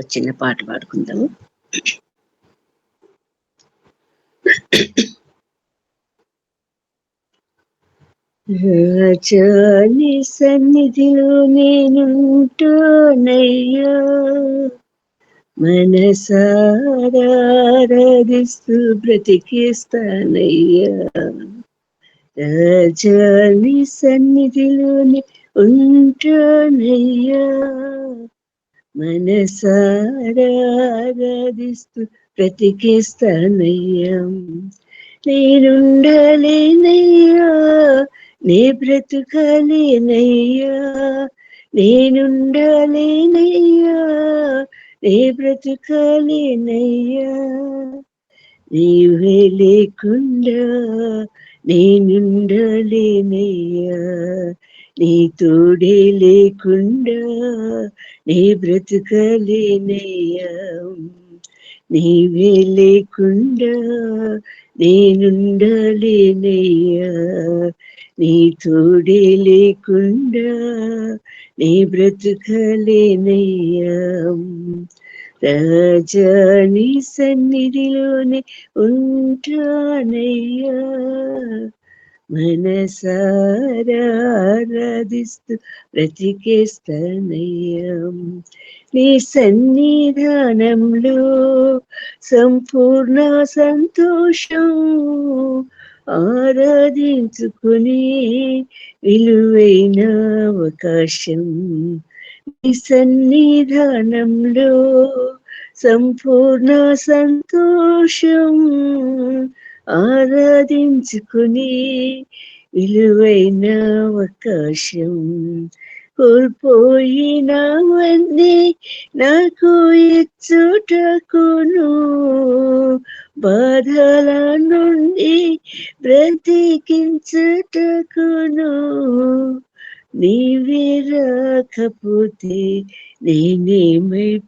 చిన్న పాట పాడుకుందాము. రాజాని సన్నిధిలో నేనుంటానయ్యా. మనసారాధిస్తూ బ్రతికిస్తానయ్యా. రాజాని సన్నిధిలోనే ఉంటానయ్యా. మనసారాధిస్తూ బ్రతికిస్తానయ్యా. నేనుండలేనయ్యా నే బ్రతుకలేనయ్యా. నేనుండలేనయ్యా నే బ్రతుకలేనయ్యా. నీవే లేకుండా నేనుండలేనయ్యా. నీ తోడే లేకుండా నీ బ్రతుకలేనయ్యా. నీవే లేకుండా నేనుండలేనయ్యా నీ తోడే లేకుండా నీ బ్రతుకలేనయ్యా. రాజా నీ సన్నిధిలోనే ఉంటానయ్యా. మనసారాధిస్తూ బ్రతికేస్తానయ్యం. నీ సన్నిధానంలో సంపూర్ణ సంతోషం ఆరాధించుకుని విలువైన అవకాశం. నీ సన్నిధానంలో సంపూర్ణ సంతోషం ఆరాధించుకుని విలువైన అవకాశం కోల్పోయినవన్నీ నాకు ఇచ్చుటకును. బాధల నుండి బ్రతికించుటకును. నీవే రాకపోతే నేనేమైపోదును.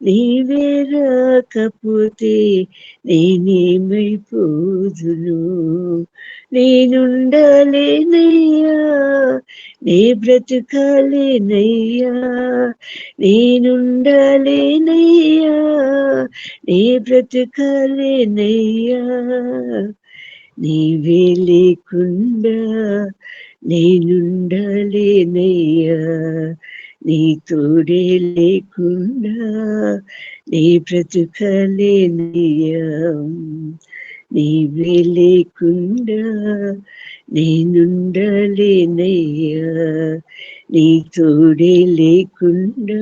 నీవే రాకపోతే నేనేమైపోదును నేనుండలేనయ్యా నే బ్రతకాలేనయ్యా నేనుండలేనయ్యా నే బ్రతకాలేనయ్యా. నీవే లేకుండా నేనుండలేనయ్యా. నీ తోడే లేకుండా నీ బ్రతుకలేనయ్యా నీవే లేకుండా నేనుండలేనయ్యా నీ తోడే లేకుండా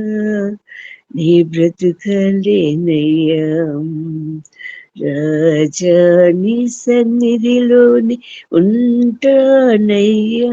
నీ బ్రతుకలేనయ్యా రాజా నీ సన్నిధిలోని ఉంటానయ్యా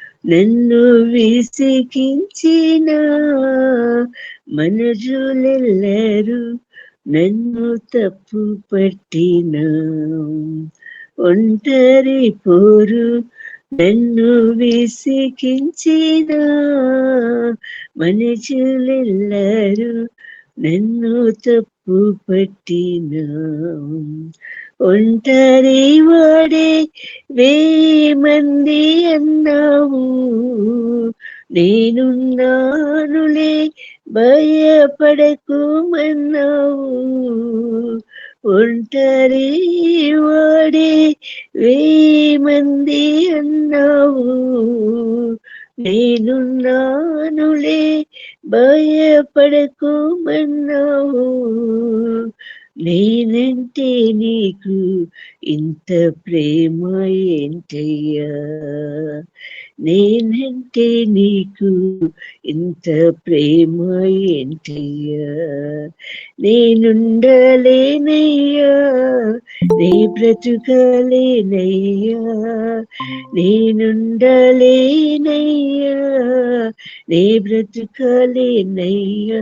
నన్ను విసికించిన మనజులెల్లరూ నన్ను తప్పు పట్టిన ఒంటరి పోరు నన్ను విసికించిన మనుషులెల్లరు నన్ను తప్పు పట్టిన ఒంటరి వాడే వేమంది అన్నావు. నేనున్నానులే భయపడకు మన్నావు ఒంటరి వాడే వేమంది అన్నావు. నేనున్నానులే భయపడకు మన్నావు నేనంటే నీకు ఇంత ప్రేమ ఏంటయ్యా? నేనంటే నీకు ఇంత ప్రేమ ఏంటయ్యా? నేనుండలేనయ్యా నీ బ్రతుకలేనయ్యా. నేనుండలేనయ్యా నీ బ్రతుకలేనయ్యా.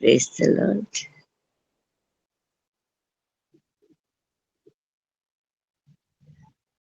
Praise the Lord.